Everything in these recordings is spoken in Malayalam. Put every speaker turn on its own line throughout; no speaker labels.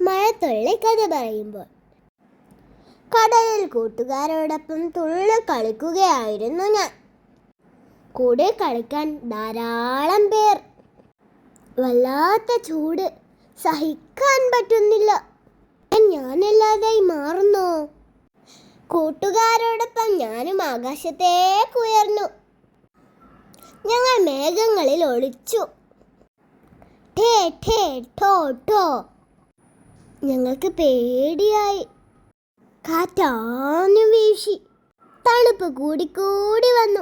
മഴത്തുള്ളി കഥ പറയുമ്പോൾ. കടലിൽ കൂട്ടുകാരോടൊപ്പം തുള്ളി കളിക്കുകയായിരുന്നു ഞാൻ. കൂടെ കളിക്കാൻ ധാരാളം പേർ. വല്ലാത്ത ചൂട്. സഹിക്കാൻ പറ്റുന്നില്ല. ഞാനല്ലാതായി മാറുന്നു? കൂട്ടുകാരോടൊപ്പം ഞാനും ആകാശത്തേക്ക് ഉയർന്നു. ഞങ്ങൾ മേഘങ്ങളിൽ ഒളിച്ചു. ഠേ ഠേ ഠോ ഠോ. ഞങ്ങൾക്ക് പേടിയായി. കാറ്റാഞ്ഞു വീശി. തണുപ്പ് കൂടിക്കൂടി വന്നു.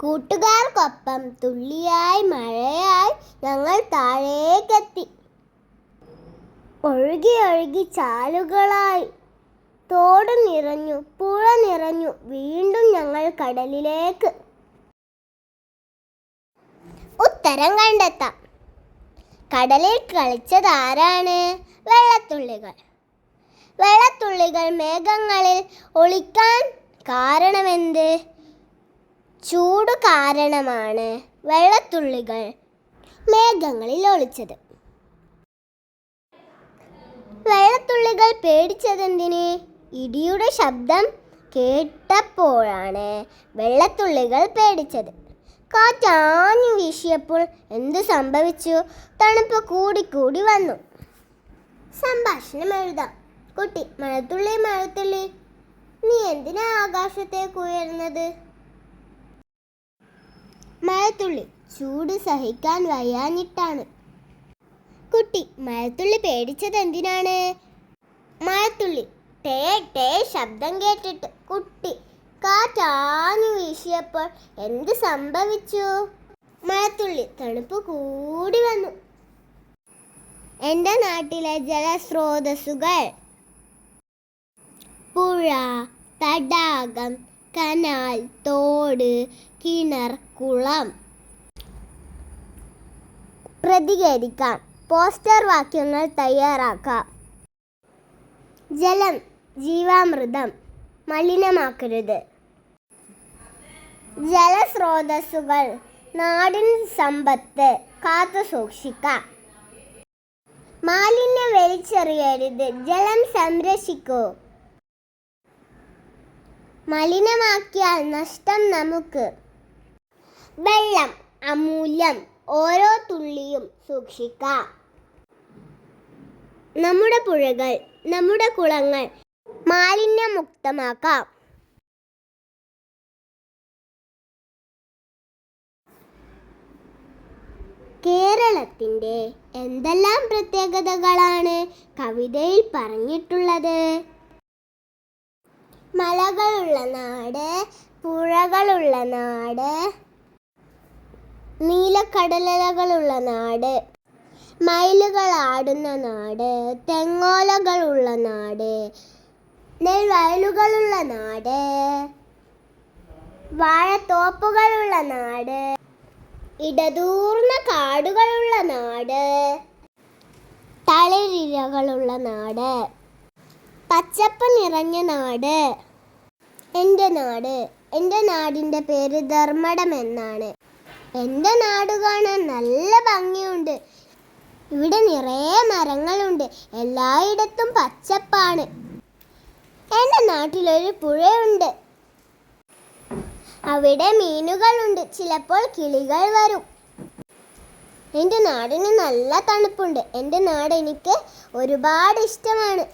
കൂട്ടുകാർക്കൊപ്പം തുള്ളിയായി മഴയായി ഞങ്ങൾ താഴേക്കെത്തി. ഒഴുകി ഒഴുകി ചാലുകളായി. തോട് നിറഞ്ഞു പുഴ നിറഞ്ഞു വീണ്ടും ഞങ്ങൾ കടലിലേക്ക്. ഉത്തരം കണ്ടെത്താം. കടലിൽ കളിച്ചതാരാണ് വെള്ളത്തുള്ളികൾ. വെള്ളത്തുള്ളികൾ മേഘങ്ങളിൽ ഒളിക്കാൻ കാരണമെന്ത്? ചൂട് കാരണമാണ് വെള്ളത്തുള്ളികൾ മേഘങ്ങളിൽ ഒളിച്ചത്. വെള്ളത്തുള്ളികൾ പേടിച്ചതെന്തിന്? ഇടിയുടെ ശബ്ദം കേട്ടപ്പോഴാണ് വെള്ളത്തുള്ളികൾ പേടിച്ചത്. കാറ്റാഞ്ഞു വീശിയപ്പോൾ എന്ത് സംഭവിച്ചു? തണുപ്പ് കൂടിക്കൂടി വന്നു. സംഭാഷണം എഴുതാം. കുട്ടി മഴത്തുള്ളി മഴത്തുള്ളി. നീ എന്തിനാ ആകാശത്തേക്ക് ഉയർന്നത്? മഴത്തുള്ളി ചൂട് സഹിക്കാൻ വയ്യാഞ്ഞിട്ടാണ്. കുട്ടി മഴത്തുള്ളി പേടിച്ചത് എന്തിനാണ്? മഴത്തുള്ളി ടേ ടേ ശബ്ദം കേട്ടിട്ട് കുട്ടി കാറ്റാഞ്ഞു വീശിയപ്പോൾ എന്ത് സംഭവിച്ചു? മഴത്തുള്ളി തണുപ്പ് കൂടി വന്നു. എന്റെ നാട്ടിലെ ജലസ്രോതസ്സുകൾ. പുഴ തടാകം കനാൽ തോട് കിണർ കുളം. പ്രതികരിക്കാം. പോസ്റ്റർ വാക്യങ്ങൾ തയ്യാറാക്കാം. ജലം ജീവാമൃതം മലിനമാക്കരുത്. ജലസ്രോതസ്സുകൾ നാടിൻ സമ്പത്ത് കാത്തു സൂക്ഷിക്കാം. മാലിന്യം വലിച്ചെറിയരുത് ജലം സംരക്ഷിക്കൂ. മലിനമാക്കിയാൽ നഷ്ടം നമുക്ക്. വെള്ളം അമൂല്യം ഓരോ തുള്ളിയും സൂക്ഷിക്കാം. നമ്മുടെ പുഴകൾ നമ്മുടെ കുളങ്ങൾ മാലിന്യമുക്തമാക്കാം. കേരളത്തിന്റെ എന്തെല്ലാം പ്രത്യേകതകളാണ് കവിതയിൽ പറഞ്ഞിട്ടുള്ളത്? മലകളുള്ള നാട് പുഴകളുള്ള നാട് നീലക്കടലകളുള്ള നാട് മയിലുകൾ ആടുന്ന നാട് തെങ്ങോലകളുള്ള നാട് നെൽവയലുകളുള്ള നാട് വാഴത്തോപ്പുകളുള്ള നാട് ഇടതൂർന്ന കാടുകളുള്ള നാട്. തളിരിലകളുള്ള നാട്. പച്ചപ്പ് നിറഞ്ഞ നാട്. എന്റെ നാട്. എന്റെ നാടിന്റെ പേര് ധർമ്മടം എന്നാണ്. എന്റെ നാട് കാണാൻ നല്ല ഭംഗിയുണ്ട്. ഇവിടെ നിറയെ മരങ്ങളുണ്ട്. എല്ലായിടത്തും പച്ചപ്പാണ്. എന്റെ നാട്ടിലൊരു പുഴയുണ്ട്. അവിടെ മീനുകളുണ്ട്. ചിലപ്പോൾ കിളികൾ വരും. എന്റെ നാടിന് നല്ല തണുപ്പുണ്ട്. എന്റെ നാട് എനിക്ക് ഒരുപാട് ഇഷ്ടമാണ്.